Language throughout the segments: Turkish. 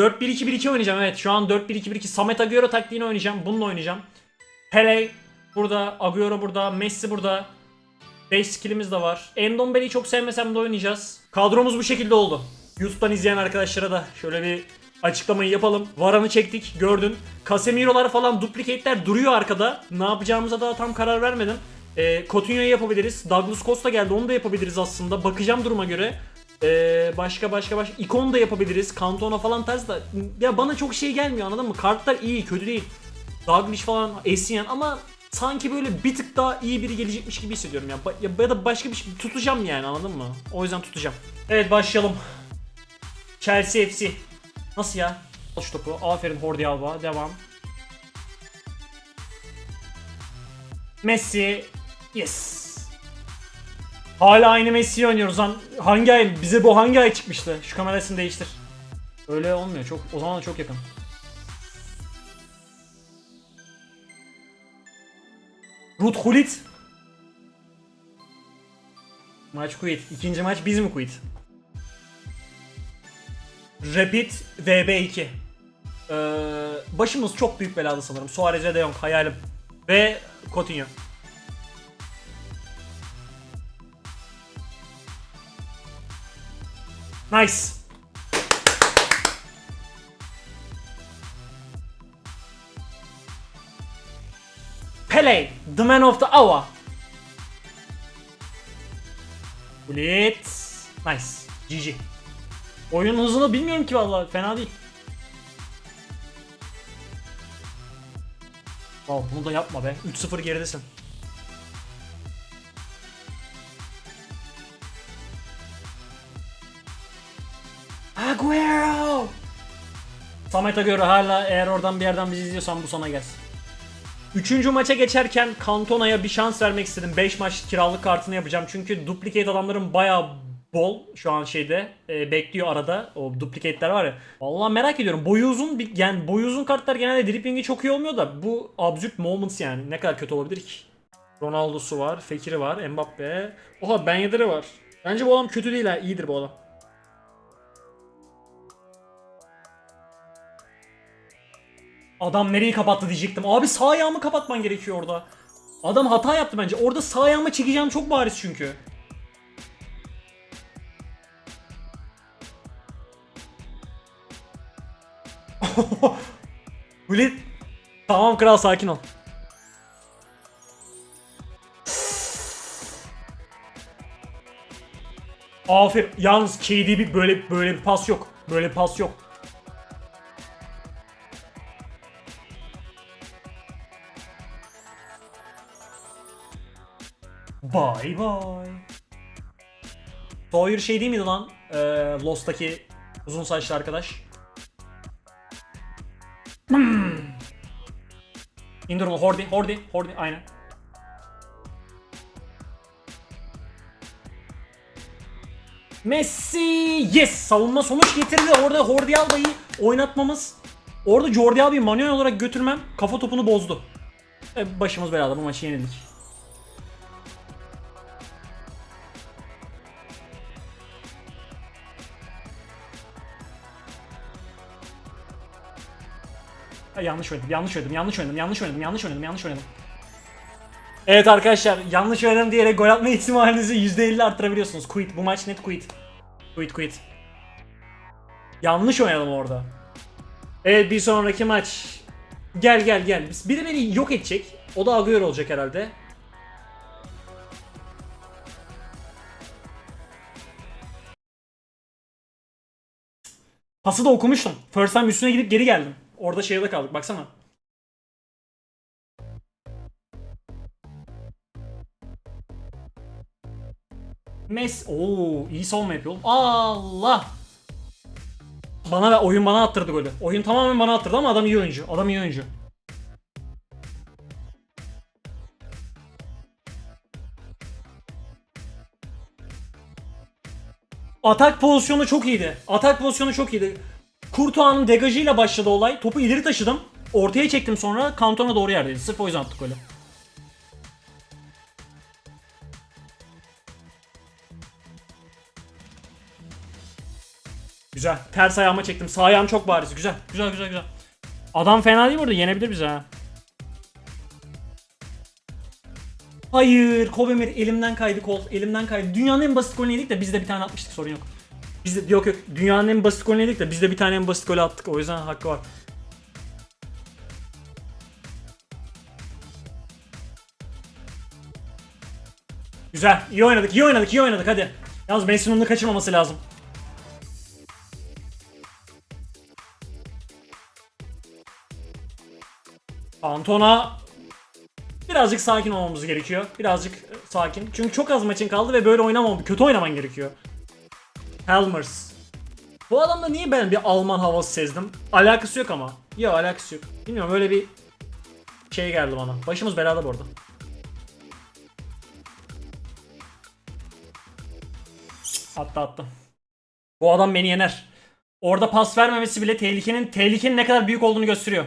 4-1-2-1-2 oynayacağım evet. Şu an 4-1-2-1-2 Samet Agüero taktiğini oynayacağım. Bununla oynayacağım. Pele burada, Agüero burada, Messi burada. 5 skillimiz de var. Endombele'yi çok sevmesem de oynayacağız. Kadromuz bu şekilde oldu. YouTube'dan izleyen arkadaşlara da şöyle bir açıklamayı yapalım. Varan'ı çektik gördün. Casemiro'lar falan duplikate'ler duruyor arkada. Ne yapacağımıza daha tam karar vermedim. Ee, Coutinho'yu yapabiliriz. Douglas Costa geldi onu da yapabiliriz aslında. Bakacağım duruma göre. Ee, başka başka başka ikon da yapabiliriz. Cantona falan tarzı da ya bana çok şey gelmiyor anladın mı? Kartlar iyi, kötü değil. Dalglish falan Essien ama sanki böyle bir tık daha iyi biri gelecekmiş gibi hissediyorum ya. Ba- ya. Ya da başka bir şey tutacağım yani anladın mı? O yüzden tutacağım. Evet başlayalım. Chelsea FC. Nasıl ya? Al şu topu. Aferin Hordi Alba. Devam. Messi. Yes. Hala aynı Messi'yi oynuyoruz lan. Hangi ay? Bize bu hangi ay çıkmıştı? Şu kamerasını değiştir. Öyle olmuyor. Çok o zaman da çok yakın. Ruth Hulit. Maç quit. İkinci maç biz mi quit? Rapid VB2. Ee, başımız çok büyük belada sanırım. Suarez ve De Jong hayalim. Ve Coutinho. Nice. Pele, the man of the hour. Blitz. Nice. GG. Oyun hızını bilmiyorum ki vallahi fena değil. Wow, bunu da yapma be. 3-0 geridesin. Agüero! Samet'e göre hala eğer oradan bir yerden bizi izliyorsan bu sana gelsin. Üçüncü maça geçerken Cantona'ya bir şans vermek istedim. 5 maç kiralık kartını yapacağım. Çünkü duplicate adamların bayağı bol şu an şeyde e, bekliyor arada. O duplicate'ler var ya. Vallahi merak ediyorum. Boyu uzun yani boyu uzun kartlar genelde dripping'i çok iyi olmuyor da bu absürt moments yani. Ne kadar kötü olabilir ki? Ronaldo'su var, Fekir'i var, Mbappe. Oha Ben Yedder'i var. Bence bu adam kötü değil ha. iyidir bu adam. Adam nereyi kapattı diyecektim. Abi sağ ayağımı kapatman gerekiyor orada. Adam hata yaptı bence. Orada sağ ayağımı çekeceğim çok bariz çünkü. Böyle... Tamam kral sakin ol. Aferin. Yalnız KD bir böyle böyle bir pas yok. Böyle bir pas yok. Bye bye. Sawyer şey değil miydi lan? Ee, Lost'taki uzun saçlı arkadaş. Hmm. İndir onu Hordi, Hordi, Hordi aynen. Messi! Yes! Savunma sonuç getirdi. Orada Hordi Alba'yı oynatmamız. Orada Jordi Alba'yı manuel olarak götürmem kafa topunu bozdu. E, başımız belada bu maçı yenildik. Ha, yanlış oynadım, yanlış oynadım, yanlış oynadım, yanlış oynadım, yanlış oynadım, yanlış oynadım. Evet arkadaşlar, yanlış oynadım diyerek gol atma ihtimalinizi %50 arttırabiliyorsunuz. Quit, bu maç net quit. Quit, quit. Yanlış oynadım orada. Evet, bir sonraki maç. Gel gel gel. Biri beni yok edecek. O da Agüero olacak herhalde. Pası da okumuştum. First time üstüne gidip geri geldim. Orada şeyde kaldık baksana. Mes Oo iyi savunma yapıyor. oğlum. Allah. Bana ve oyun bana attırdı golü. Oyun tamamen bana attırdı ama adam iyi oyuncu. Adam iyi oyuncu. Atak pozisyonu çok iyiydi. Atak pozisyonu çok iyiydi. Kurtuğa'nın degajıyla başladı olay. Topu ileri taşıdım. Ortaya çektim sonra kantona doğru yerdeydi. Sırf o yüzden attık golü. Güzel. Ters ayağıma çektim. Sağ ayağım çok bariz. Güzel. Güzel güzel güzel. Adam fena değil burada. Yenebilir bizi ha. Hayır. Kovemir elimden kaydı kol. Elimden kaydı. Dünyanın en basit golünü yedik de biz de bir tane atmıştık. Sorun yok. Biz de yok yok. Dünyanın en basit golünü yedik de biz de bir tane en basit golü attık. O yüzden hakkı var. Güzel. iyi oynadık. iyi oynadık. iyi oynadık. Hadi. Yalnız Messi'nin onu kaçırmaması lazım. Antona birazcık sakin olmamız gerekiyor. Birazcık e, sakin. Çünkü çok az maçın kaldı ve böyle oynamam. Kötü oynaman gerekiyor. Helmers. Bu adamda niye ben bir Alman havası sezdim? Alakası yok ama. Yok alakası yok. Bilmiyorum öyle bir şey geldi bana. Başımız belada bu arada. Attı attı. Bu adam beni yener. Orada pas vermemesi bile tehlikenin tehlikenin ne kadar büyük olduğunu gösteriyor.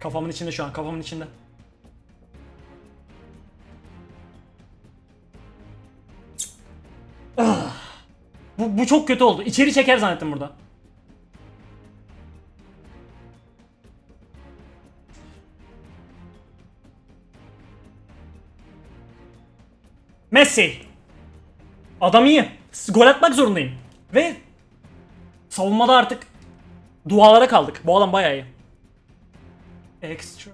Kafamın içinde şu an, kafamın içinde. Bu, bu çok kötü oldu. İçeri çeker zannettim burada. Messi. Adam iyi. Gol atmak zorundayım. Ve savunmada artık dualara kaldık. Bu adam bayağı iyi. Extra.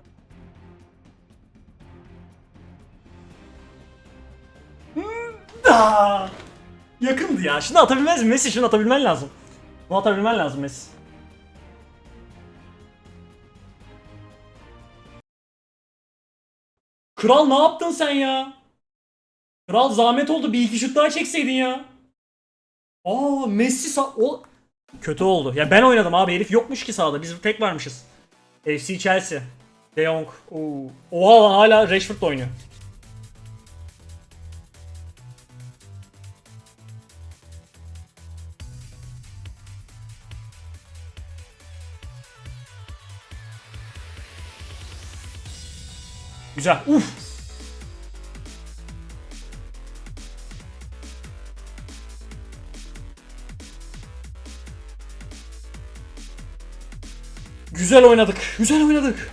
Hmm, da. Yakındı ya. Şunu atabilmez mi Messi? Şunu atabilmen lazım. Bunu atabilmen lazım Messi. Kral ne yaptın sen ya? Kral zahmet oldu. Bir iki şut daha çekseydin ya. Aa Messi sa o kötü oldu. Ya ben oynadım abi. Herif yokmuş ki sahada. Biz tek varmışız. FC Chelsea. De Jong. Oo. Oha hala Rashford'la oynuyor. Güzel. Uf. Güzel oynadık. Güzel oynadık.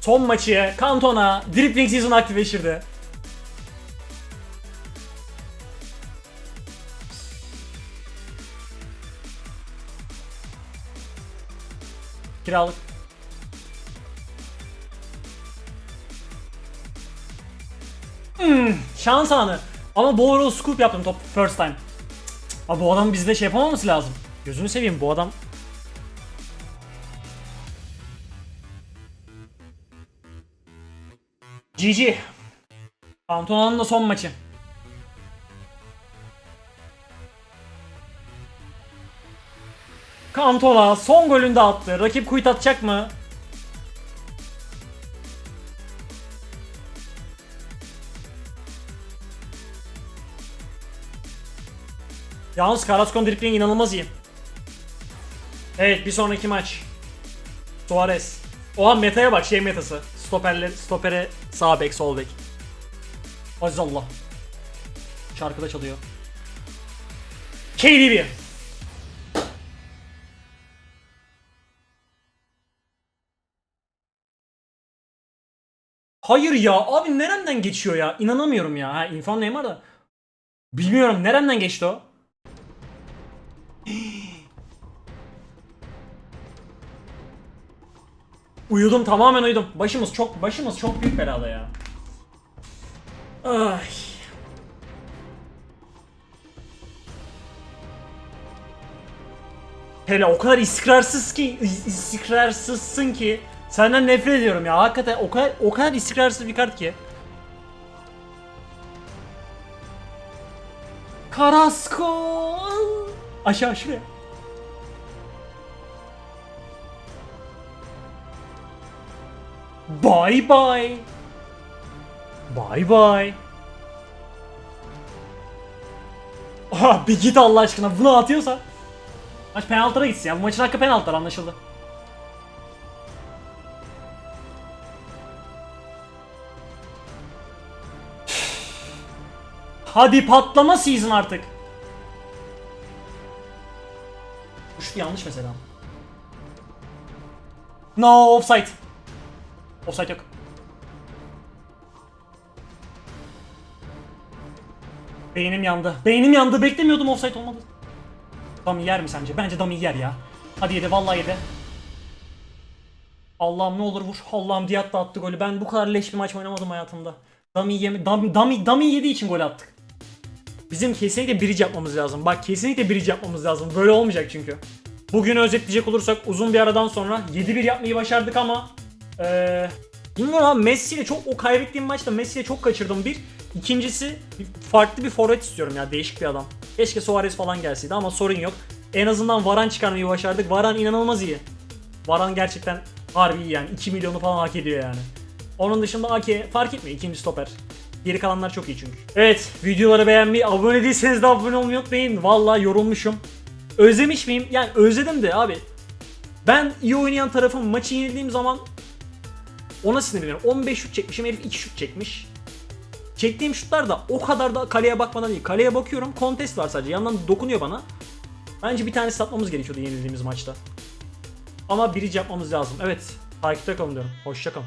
Son maçı Cantona Dribbling Season aktifleştirdi. Kiralık. Hmm, şans anı. Ama arada scoop yaptım top first time. Abi bu adam bizde şey yapamaması lazım. Gözünü seveyim bu adam. GG. Antona'nın da son maçı. Cantona son golünü de attı. Rakip kuyut atacak mı? Yalnız Carrasco'nun dribbling inanılmaz iyi. Evet bir sonraki maç. Suarez. Oha metaya bak şey metası. Stoperler, stopere sağ bek sol bek. Aziz Allah. Şarkıda çalıyor. KDB. Hayır ya abi nereden geçiyor ya? İnanamıyorum ya. Ha infam Neymar da. Bilmiyorum nereden geçti o? Uyudum tamamen uyudum. Başımız çok başımız çok büyük belada ya. Ay. Hele o kadar istikrarsız ki istikrarsızsın ki senden nefret ediyorum ya. Hakikaten o kadar o kadar istikrarsız bir kart ki. Karasko. Aşağı şuraya. Bye bye. Bye bye. Aha bir git Allah aşkına bunu atıyorsa. Maç penaltılara gitsin ya. Bu maçın hakkı penaltılar anlaşıldı. Hadi patlama season artık. Şut yanlış mesela. No offside. Offside yok. Beynim yandı. Beynim yandı. Beklemiyordum offside olmadı. Dami yer mi sence? Bence Dami yer ya. Hadi yedi vallahi yedi. Allah'ım ne olur vur. Allah'ım Diyat da attı golü. Ben bu kadar leş bir maç oynamadım hayatımda. Dami yeme Dami Dami Dami yediği için gol attık. Bizim kesinlikle bridge yapmamız lazım. Bak kesinlikle bridge yapmamız lazım. Böyle olmayacak çünkü. Bugünü özetleyecek olursak uzun bir aradan sonra 7-1 yapmayı başardık ama eee bilmiyorum abi Messi ile çok o kaybettiğim maçta Messi ile çok kaçırdım bir. İkincisi farklı bir forvet istiyorum ya değişik bir adam. Keşke Suarez falan gelseydi ama sorun yok. En azından Varan çıkarmayı başardık. Varan inanılmaz iyi. Varan gerçekten harbi iyi yani. 2 milyonu falan hak ediyor yani. Onun dışında AK fark etmiyor ikinci stoper. Geri kalanlar çok iyi çünkü. Evet videoları beğenmeyi, abone değilseniz de abone olmayı unutmayın. Vallahi yorulmuşum. Özlemiş miyim? Yani özledim de abi. Ben iyi oynayan tarafım maçı yenildiğim zaman ona sinirleniyorum. 15 şut çekmişim herif 2 şut çekmiş. Çektiğim şutlar da o kadar da kaleye bakmadan değil. Kaleye bakıyorum kontest var sadece yandan dokunuyor bana. Bence bir tane satmamız gerekiyordu yenildiğimiz maçta. Ama birici yapmamız lazım. Evet takipte kalın diyorum. Hoşça kalın.